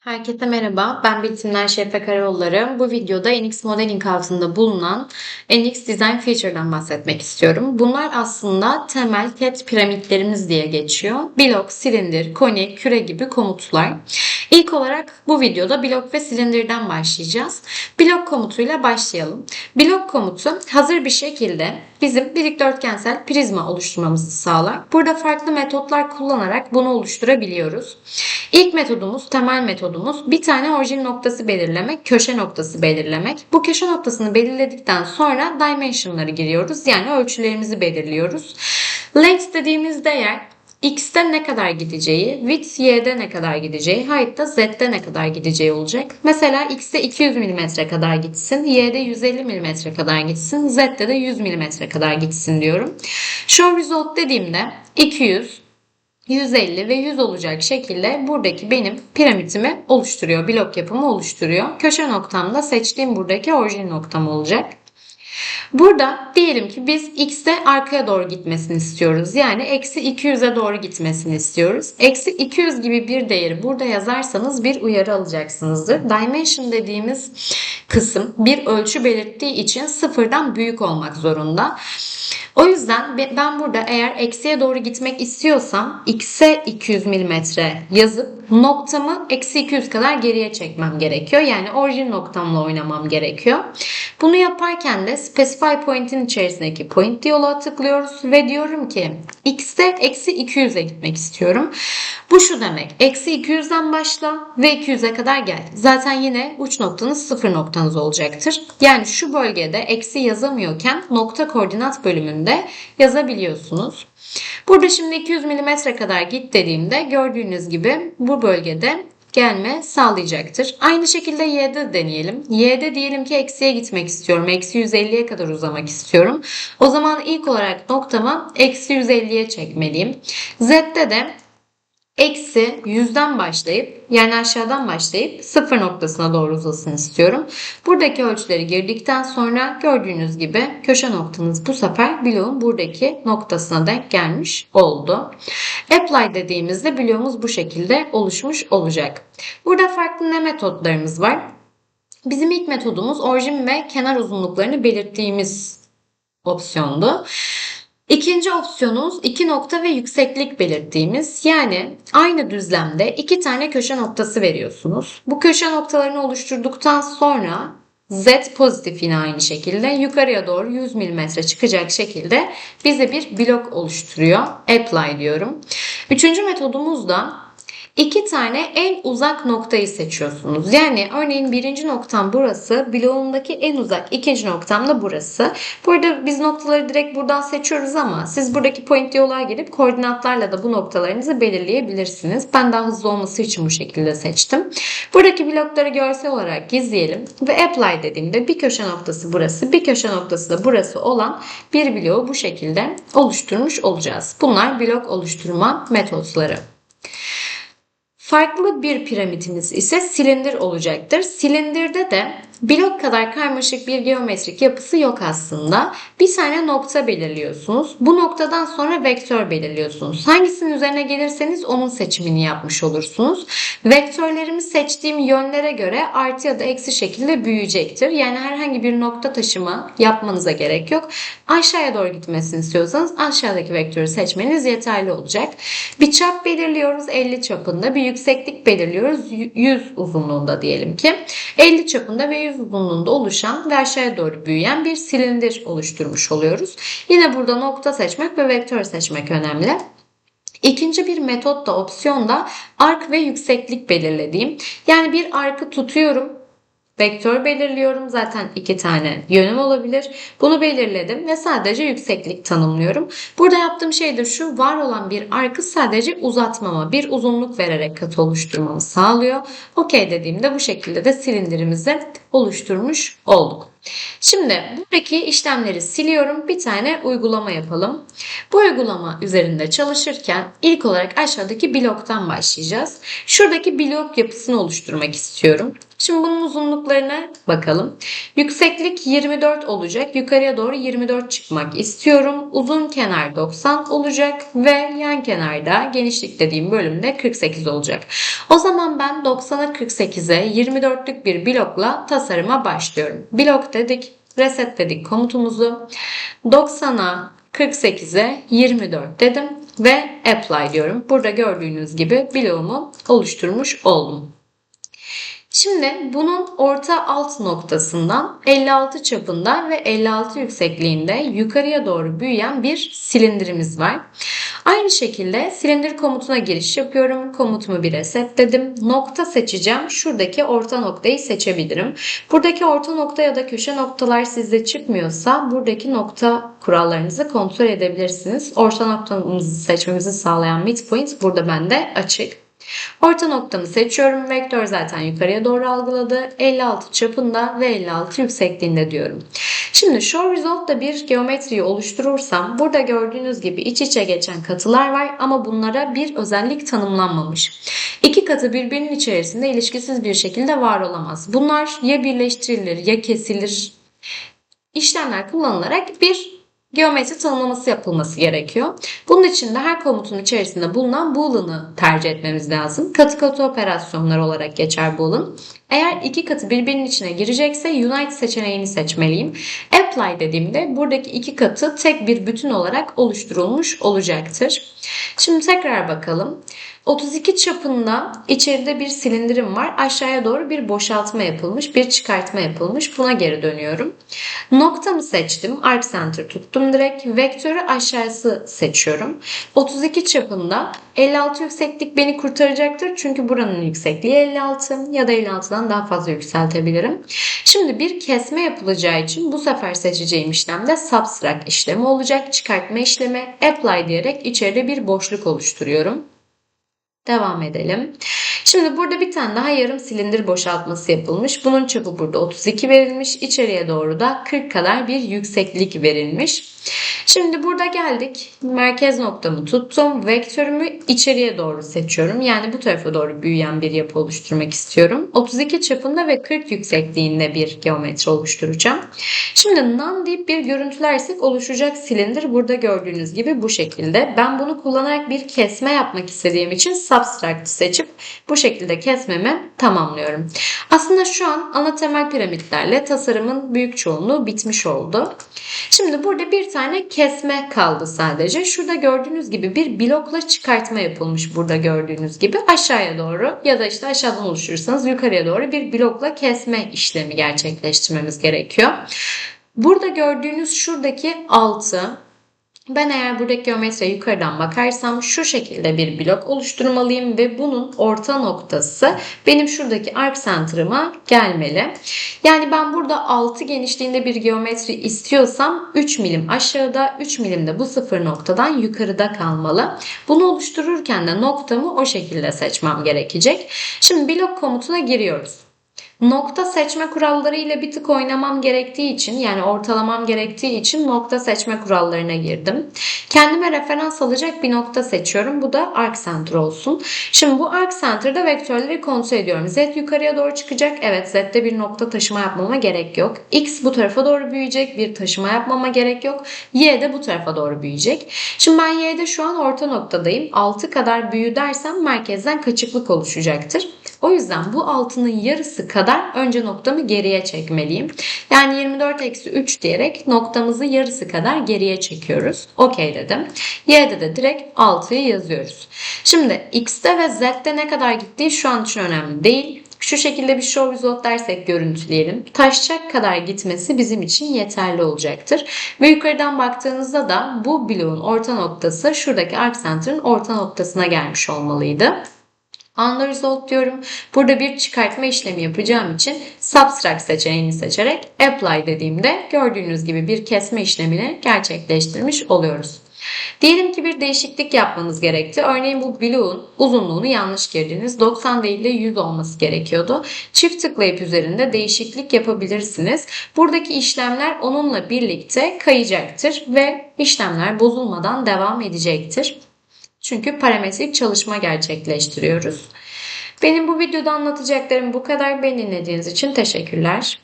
Herkese merhaba, ben Biltimler Şefe Karaoğulları. Bu videoda NX Modeling altında bulunan NX Design Feature'dan bahsetmek istiyorum. Bunlar aslında temel TET piramitlerimiz diye geçiyor. Blok, silindir, koni, küre gibi komutlar. İlk olarak bu videoda blok ve silindirden başlayacağız. Blok komutuyla başlayalım. Blok komutu hazır bir şekilde bizim bir dikdörtgensel prizma oluşturmamızı sağlar. Burada farklı metotlar kullanarak bunu oluşturabiliyoruz. İlk metodumuz, temel metodumuz bir tane orijin noktası belirlemek, köşe noktası belirlemek. Bu köşe noktasını belirledikten sonra dimensionları giriyoruz. Yani ölçülerimizi belirliyoruz. Length dediğimiz değer x'te ne kadar gideceği, width y'de ne kadar gideceği, height da z'de ne kadar gideceği olacak. Mesela x'te 200 mm kadar gitsin, y'de 150 mm kadar gitsin, z'de de 100 mm kadar gitsin diyorum. Show result dediğimde 200, 150 ve 100 olacak şekilde buradaki benim piramidimi oluşturuyor. Blok yapımı oluşturuyor. Köşe noktamda seçtiğim buradaki orijin noktam olacak. Burada diyelim ki biz x'te arkaya doğru gitmesini istiyoruz. Yani eksi 200'e doğru gitmesini istiyoruz. Eksi 200 gibi bir değeri burada yazarsanız bir uyarı alacaksınızdır. Dimension dediğimiz kısım bir ölçü belirttiği için sıfırdan büyük olmak zorunda. O yüzden ben burada eğer eksiye doğru gitmek istiyorsam x'e 200 mm yazıp noktamı eksi 200 kadar geriye çekmem gerekiyor. Yani orijin noktamla oynamam gerekiyor. Bunu yaparken de specify point'in içerisindeki point diyaloğa tıklıyoruz ve diyorum ki x'te eksi 200'e gitmek istiyorum. Bu şu demek. Eksi 200'den başla ve 200'e kadar gel. Zaten yine uç noktanız sıfır noktanız olacaktır. Yani şu bölgede eksi yazamıyorken nokta koordinat bölümünde yazabiliyorsunuz. Burada şimdi 200 mm kadar git dediğimde gördüğünüz gibi bu bölgede gelme sağlayacaktır. Aynı şekilde y'de deneyelim. y'de diyelim ki eksiye gitmek istiyorum. Eksi 150'ye kadar uzamak istiyorum. O zaman ilk olarak noktamı eksi 150'ye çekmeliyim. z'de de eksi 100'den başlayıp yani aşağıdan başlayıp sıfır noktasına doğru uzasın istiyorum. Buradaki ölçüleri girdikten sonra gördüğünüz gibi köşe noktamız bu sefer bloğun buradaki noktasına denk gelmiş oldu. Apply dediğimizde bloğumuz bu şekilde oluşmuş olacak. Burada farklı ne metotlarımız var? Bizim ilk metodumuz orijin ve kenar uzunluklarını belirttiğimiz opsiyondu. İkinci opsiyonumuz iki nokta ve yükseklik belirttiğimiz yani aynı düzlemde iki tane köşe noktası veriyorsunuz. Bu köşe noktalarını oluşturduktan sonra Z pozitif yine aynı şekilde yukarıya doğru 100 mm çıkacak şekilde bize bir blok oluşturuyor. Apply diyorum. Üçüncü metodumuz da İki tane en uzak noktayı seçiyorsunuz. Yani örneğin birinci noktam burası, bloğundaki en uzak ikinci noktam da burası. Burada biz noktaları direkt buradan seçiyoruz ama siz buradaki point diyaloğa girip koordinatlarla da bu noktalarınızı belirleyebilirsiniz. Ben daha hızlı olması için bu şekilde seçtim. Buradaki blokları görsel olarak gizleyelim ve apply dediğimde bir köşe noktası burası, bir köşe noktası da burası olan bir bloğu bu şekilde oluşturmuş olacağız. Bunlar blok oluşturma metotları. Farklı bir piramidiniz ise silindir olacaktır. Silindirde de blok kadar karmaşık bir geometrik yapısı yok aslında. Bir tane nokta belirliyorsunuz. Bu noktadan sonra vektör belirliyorsunuz. Hangisinin üzerine gelirseniz onun seçimini yapmış olursunuz. Vektörlerimi seçtiğim yönlere göre artı ya da eksi şekilde büyüyecektir. Yani herhangi bir nokta taşıma yapmanıza gerek yok. Aşağıya doğru gitmesini istiyorsanız aşağıdaki vektörü seçmeniz yeterli olacak. Bir çap belirliyoruz 50 çapında. Bir yükseklik belirliyoruz 100 uzunluğunda diyelim ki. 50 çapında ve 100 uzunluğunda oluşan ve aşağıya doğru büyüyen bir silindir oluşturmuş oluyoruz. Yine burada nokta seçmek ve vektör seçmek önemli. İkinci bir metot da opsiyon da ark ve yükseklik belirlediğim. Yani bir arkı tutuyorum vektör belirliyorum. Zaten iki tane yönüm olabilir. Bunu belirledim ve sadece yükseklik tanımlıyorum. Burada yaptığım şey de şu var olan bir arkı sadece uzatmama, bir uzunluk vererek kat oluşturmamı sağlıyor. Okey dediğimde bu şekilde de silindirimizi oluşturmuş olduk. Şimdi buradaki işlemleri siliyorum. Bir tane uygulama yapalım. Bu uygulama üzerinde çalışırken ilk olarak aşağıdaki bloktan başlayacağız. Şuradaki blok yapısını oluşturmak istiyorum. Şimdi bunun uzunluklarına bakalım. Yükseklik 24 olacak. Yukarıya doğru 24 çıkmak istiyorum. Uzun kenar 90 olacak ve yan kenarda genişlik dediğim bölümde 48 olacak. O zaman ben 90'a 48'e 24'lük bir blokla tasarıma başlıyorum. Blok dedik, reset dedik komutumuzu. 90'a 48'e 24 dedim ve apply diyorum. Burada gördüğünüz gibi bloğumu oluşturmuş oldum. Şimdi bunun orta alt noktasından 56 çapında ve 56 yüksekliğinde yukarıya doğru büyüyen bir silindirimiz var. Aynı şekilde silindir komutuna giriş yapıyorum. Komutumu bir resetledim. Nokta seçeceğim. Şuradaki orta noktayı seçebilirim. Buradaki orta nokta ya da köşe noktalar sizde çıkmıyorsa buradaki nokta kurallarınızı kontrol edebilirsiniz. Orta noktamızı seçmemizi sağlayan midpoint burada bende açık. Orta noktamı seçiyorum. Vektör zaten yukarıya doğru algıladı. 56 çapında ve 56 yüksekliğinde diyorum. Şimdi show result'ta bir geometriyi oluşturursam burada gördüğünüz gibi iç içe geçen katılar var ama bunlara bir özellik tanımlanmamış. İki katı birbirinin içerisinde ilişkisiz bir şekilde var olamaz. Bunlar ya birleştirilir ya kesilir işlemler kullanılarak bir geometri tanımlaması yapılması gerekiyor. Bunun için de her komutun içerisinde bulunan boolean'ı tercih etmemiz lazım. Katı katı operasyonlar olarak geçer boolean. Eğer iki katı birbirinin içine girecekse unite seçeneğini seçmeliyim. Apply dediğimde buradaki iki katı tek bir bütün olarak oluşturulmuş olacaktır. Şimdi tekrar bakalım. 32 çapında içeride bir silindirim var. Aşağıya doğru bir boşaltma yapılmış, bir çıkartma yapılmış. Buna geri dönüyorum. Noktamı seçtim. Arc Center tuttum direkt. Vektörü aşağısı seçiyorum. 32 çapında 56 yükseklik beni kurtaracaktır. Çünkü buranın yüksekliği 56 ya da 56'dan daha fazla yükseltebilirim. Şimdi bir kesme yapılacağı için bu sefer seçeceğim işlemde subtract işlemi olacak. Çıkartma işlemi apply diyerek içeride bir boşluk oluşturuyorum. Devam edelim. Şimdi burada bir tane daha yarım silindir boşaltması yapılmış. Bunun çapı burada 32 verilmiş. İçeriye doğru da 40 kadar bir yükseklik verilmiş. Şimdi burada geldik. Merkez noktamı tuttum. Vektörümü içeriye doğru seçiyorum. Yani bu tarafa doğru büyüyen bir yapı oluşturmak istiyorum. 32 çapında ve 40 yüksekliğinde bir geometri oluşturacağım. Şimdi none deyip bir görüntülersek oluşacak silindir burada gördüğünüz gibi bu şekilde. Ben bunu kullanarak bir kesme yapmak istediğim için subtract seçip bu şekilde kesmemi tamamlıyorum. Aslında şu an ana temel piramitlerle tasarımın büyük çoğunluğu bitmiş oldu. Şimdi burada bir tane kesme kaldı sadece. Şurada gördüğünüz gibi bir blokla çıkartma yapılmış burada gördüğünüz gibi. Aşağıya doğru ya da işte aşağıdan oluşturursanız yukarıya doğru bir blokla kesme işlemi gerçekleştirmemiz gerekiyor. Burada gördüğünüz şuradaki altı ben eğer buradaki geometriye yukarıdan bakarsam şu şekilde bir blok oluşturmalıyım ve bunun orta noktası benim şuradaki arc center'ıma gelmeli. Yani ben burada 6 genişliğinde bir geometri istiyorsam 3 milim aşağıda 3 milim de bu sıfır noktadan yukarıda kalmalı. Bunu oluştururken de noktamı o şekilde seçmem gerekecek. Şimdi blok komutuna giriyoruz. Nokta seçme kuralları ile bir tık oynamam gerektiği için yani ortalamam gerektiği için nokta seçme kurallarına girdim. Kendime referans alacak bir nokta seçiyorum. Bu da arc center olsun. Şimdi bu arc center'da vektörleri kontrol ediyorum. Z yukarıya doğru çıkacak. Evet Z'de bir nokta taşıma yapmama gerek yok. X bu tarafa doğru büyüyecek. Bir taşıma yapmama gerek yok. Y de bu tarafa doğru büyüyecek. Şimdi ben Y'de şu an orta noktadayım. 6 kadar büyü dersem merkezden kaçıklık oluşacaktır. O yüzden bu altının yarısı kadar önce noktamı geriye çekmeliyim. Yani 24 eksi 3 diyerek noktamızı yarısı kadar geriye çekiyoruz. Okey dedim. Y'de de direkt 6'yı yazıyoruz. Şimdi X'te ve Z'de ne kadar gittiği şu an için önemli değil. Şu şekilde bir show result dersek görüntüleyelim. Taşacak kadar gitmesi bizim için yeterli olacaktır. Ve yukarıdan baktığınızda da bu bloğun orta noktası şuradaki arc center'ın orta noktasına gelmiş olmalıydı. Under result diyorum. Burada bir çıkartma işlemi yapacağım için subtract seçeneğini seçerek apply dediğimde gördüğünüz gibi bir kesme işlemini gerçekleştirmiş oluyoruz. Diyelim ki bir değişiklik yapmanız gerekti. Örneğin bu bloğun uzunluğunu yanlış girdiniz. 90 değil de 100 olması gerekiyordu. Çift tıklayıp üzerinde değişiklik yapabilirsiniz. Buradaki işlemler onunla birlikte kayacaktır ve işlemler bozulmadan devam edecektir. Çünkü parametrik çalışma gerçekleştiriyoruz. Benim bu videoda anlatacaklarım bu kadar. Beni dinlediğiniz için teşekkürler.